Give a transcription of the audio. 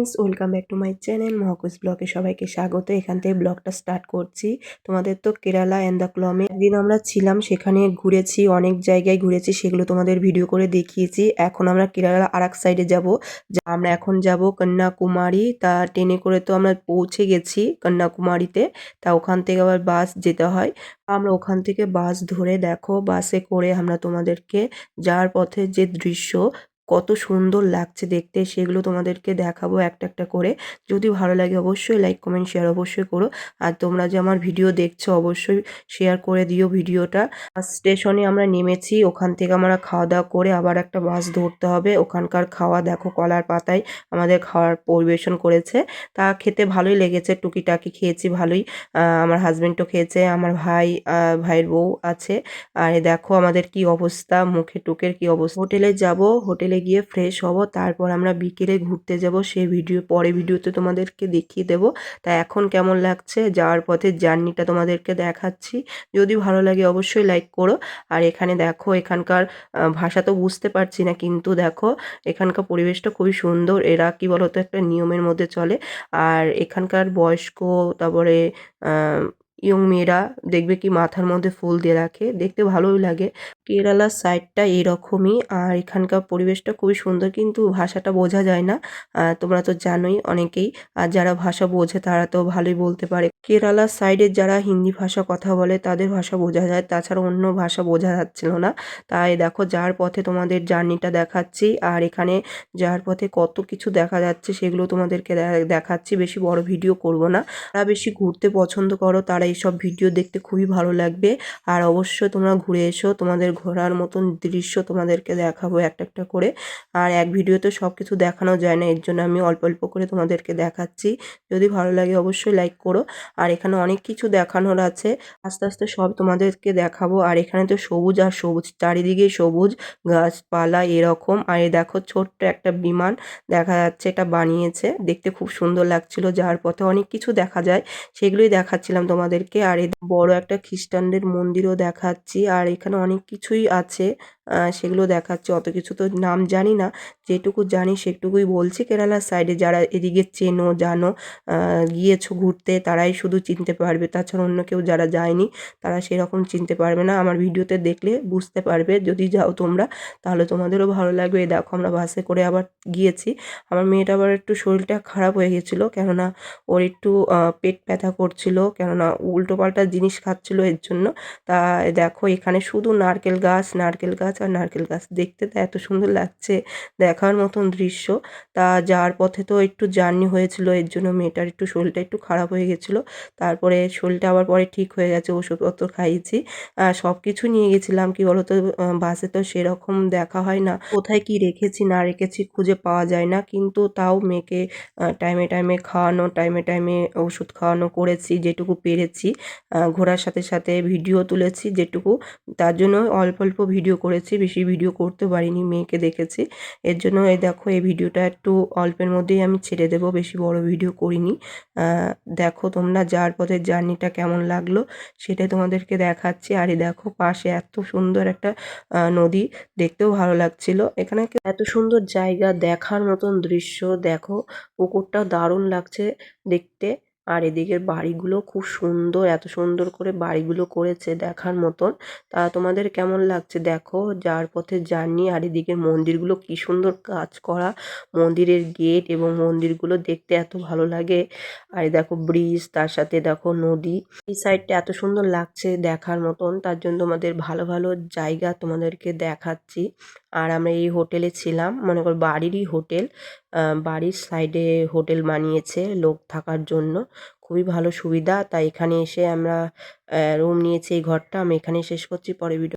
Friends welcome back to my channel মহকুস ব্লগে সবাইকে স্বাগত। এখান থেকে ব্লগটা স্টার্ট করছি। তোমাদের তো কেরালা অ্যান্ড দ্য ক্লমে একদিন আমরা ছিলাম, সেখানে ঘুরেছি, অনেক জায়গায় ঘুরেছি, সেগুলো তোমাদের ভিডিও করে দেখিয়েছি। এখন আমরা কেরালা আর এক সাইডে যাব আমরা এখন যাব কন্যাকুমারী। তা ট্রেনে করে তো আমরা পৌঁছে গেছি কন্যাকুমারীতে। তা ওখান থেকে আবার বাস যেতে হয়। আমরা ওখান থেকে বাস ধরে দেখো বাসে করে আমরা তোমাদেরকে যাওয়ার পথে যে দৃশ্য কত সুন্দর লাগছে দেখতে। সেগুলো তোমাদেরকে দেখাবো একটা একটা করে। যদি ভালো লাগে অবশ্যই লাইক কমেন্ট শেয়ার অবশ্যই করো। আর তোমরা যে আমার ভিডিও দেখছ অবশ্যই শেয়ার করে দিও ভিডিওটা স্টেশনে আমরা নেমেছি, ওখান থেকে আমরা খাওয়া দাওয়া করে আবার একটা বাস ধরতে হবে। ওখানকার খাওয়া দেখো, কলার পাতায় আমাদের খাওয়ার পরিবেশন করেছে। তা খেতে ভালোই লেগেছে, টুকিটাকি খেয়েছি ভালোই। আমার হাজব্যান্ডও খেয়েছে, আমার ভাই ভাইয়ের বউ আছে। আর দেখো আমাদের কি অবস্থা, মুখে টুকের কি অবস্থা। হোটেলে যাব, হোটেলে গিয়ে ফ্রেশ হব, তারপর আমরা বিকেলে ঘুরতে যাব সেই ভিডিও পরে ভিডিওতে তোমাদেরকে দেখিয়ে দেব। তা এখন কেমন লাগছে? যাওয়ার পথে জার্নিটা তোমাদেরকে দেখাচ্ছি। যদি ভালো লাগে অবশ্যই লাইক করো। আর এখানে দেখো, এখানকার ভাষা তো বুঝতে পারছি না, কিন্তু দেখো, এখানকার পরিবেশটা খুবই সুন্দর। এরা কি বলতো, একটা নিয়মের মধ্যে চলে। আর এখানকার বয়স্ক, তারপরে ইয়ং মেয়েরা দেখবে কি মাথার মধ্যে ফুল দিয়ে রাখে, দেখতে ভালোই লাগে। কেরালার সাইডটা এরকমই, আর এখানকার পরিবেশটা খুবই সুন্দর, কিন্তু ভাষাটা বোঝা যায় না। তোমরা তো জানোই অনেকেই, আর যারা ভাষা বোঝে তারা তো ভালোই বলতে পারে। কেরালার সাইডের যারা হিন্দি ভাষা কথা বলে, তাদের ভাষা বোঝা যায়, তাছাড়া অন্য ভাষা বোঝা যাচ্ছিল না। তাই দেখো যার পথে তোমাদের জার্নিটা দেখাচ্ছি, আর এখানে যার পথে কত কিছু দেখা যাচ্ছে সেগুলো তোমাদেরকে দেখাচ্ছি, বেশি বড় ভিডিও করব না। তারা বেশি ঘুরতে পছন্দ করো, তারা এইসব ভিডিও দেখতে খুবই ভালো লাগবে। আর অবশ্যই তোমরা ঘুরে এসো, তোমাদের ঘোরার মতন দৃশ্য তোমাদেরকে দেখাবো একটা একটা করে। আর এক ভিডিওতে সব কিছু দেখানো যায় না, এর জন্য আমি অল্প অল্প করে তোমাদেরকে দেখাচ্ছি। যদি ভালো লাগে অবশ্যই লাইক করো। আর এখানে অনেক কিছু দেখানোর আছে, আস্তে আস্তে সব তোমাদেরকে দেখাবো। আর এখানে তো সবুজ আর সবুজ, চারিদিকে সবুজ, গাছপালা এরকম। আর এ দেখো ছোট্ট একটা বিমান দেখা যাচ্ছে, এটা বানিয়েছে। দেখতে খুব সুন্দর লাগছিল, যার পথে অনেক কিছু দেখা যায়। সেগুলোই দেখাচ্ছিলাম তোমাদেরকে আর বড় একটা খ্রিস্টানদের মন্দিরও দেখাচ্ছি। আর এখানে অনেক কিছুই আছে। সেগুলো দেখাচ্ছে। অত কিছু তো নাম জানি না। যেটুকু জানি সেটুকুই বলছি কেরালার সাইডে। যারা এদিকে চেনো, জানো গিয়েছো ঘুরতে, তারাই শুধু চিনতে পারবে। তাছাড়া অন্য কেউ যারা যায়নি, তারা সেরকম চিনতে পারবে না। আমার ভিডিওতে দেখলে বুঝতে পারবে। যদি যাও তোমরা, তাহলে তোমাদেরও ভালো লাগবে। দেখো, আমরা বাসে করে আবার গিয়েছি। আমার মেয়েটা আবার একটু শরীরটা খারাপ হয়ে গেছিল। কেননা ওর একটু পেট ব্যথা করছিল। কেননা উল্টো পাল্টা জিনিস খাচ্ছিলো এর জন্য। তা দেখো, এখানে শুধু নারকেল গাছ নারকেল গাছ আর নারকেল গাছ দেখতে তো এত সুন্দর লাগছে, দেখার মতন দৃশ্য। তা যাওয়ার পথে তো একটু জার্নি হয়েছিল, এর জন্য মেয়েটার একটু শরীরটা একটু খারাপ হয়ে গেছিল। তারপরে শরীরটা আবার পরে ঠিক হয়ে গেছে, ওষুধপত্র খাইয়েছি। সব কিছু নিয়ে গেছিলাম, কি বলতো বাসে তো সেরকম দেখা হয় না। কোথায় কি রেখেছি, না রেখেছি খুঁজে পাওয়া যায় না, কিন্তু তাও মেয়েকে টাইমে টাইমে খাওয়ানো, টাইমে টাইমে ওষুধ খাওয়ানো করেছি, যেটুকু পেরেছি। ঘোরার সাথে সাথে ভিডিও তুলেছি যেটুকু, তার জন্য অল্প অল্প ভিডিও করেছি, বেশি ভিডিও করতে পারিনি, মেয়েকে দেখেছি। এর জন্য এই দেখো, এই ভিডিওটা একটু অল্পের মধ্যেই আমি ছেড়ে দেবো, বেশি বড় ভিডিও করিনি। দেখো তোমরা যার পথে জার্নিটা কেমন লাগল, সেটাই তোমাদেরকে দেখাচ্ছি। আর এই দেখো, পাশে এত সুন্দর একটা নদী, দেখতেও ভালো লাগছিল। এখানে এত সুন্দর জায়গা দেখার মতন দৃশ্য, দেখো পুকুরটা দারুণ লাগছে দেখতে। আর এদিকের বাড়িগুলো খুব সুন্দর, এত সুন্দর করে বাড়িগুলো করেছে দেখার মতন। তা তোমাদের কেমন লাগছে দেখো, যার পথে জার্নি আর এদিকের মন্দিরগুলো কি সুন্দর কাজ করা। মন্দিরের গেট এবং মন্দিরগুলো দেখতে এত ভালো লাগে। আর দেখো ব্রিজ, তার সাথে দেখো নদী। এই সাইডটা এত সুন্দর লাগছে দেখার মতন, তার জন্য তোমাদের ভালো ভালো জায়গা তোমাদেরকে দেখাচ্ছি। আর আমরা এই হোটেলে ছিলাম, মনে কর বাড়িরই হোটেল বাড়ির সাইডে হোটেল বানিয়েছে লোক থাকার জন্য। খুবই ভালো সুবিধা, তাই এখানে এসে আমরা রুম নিয়েছি এই ঘরটা, আমি এখানেই শেষ করছি পরে ভিডিও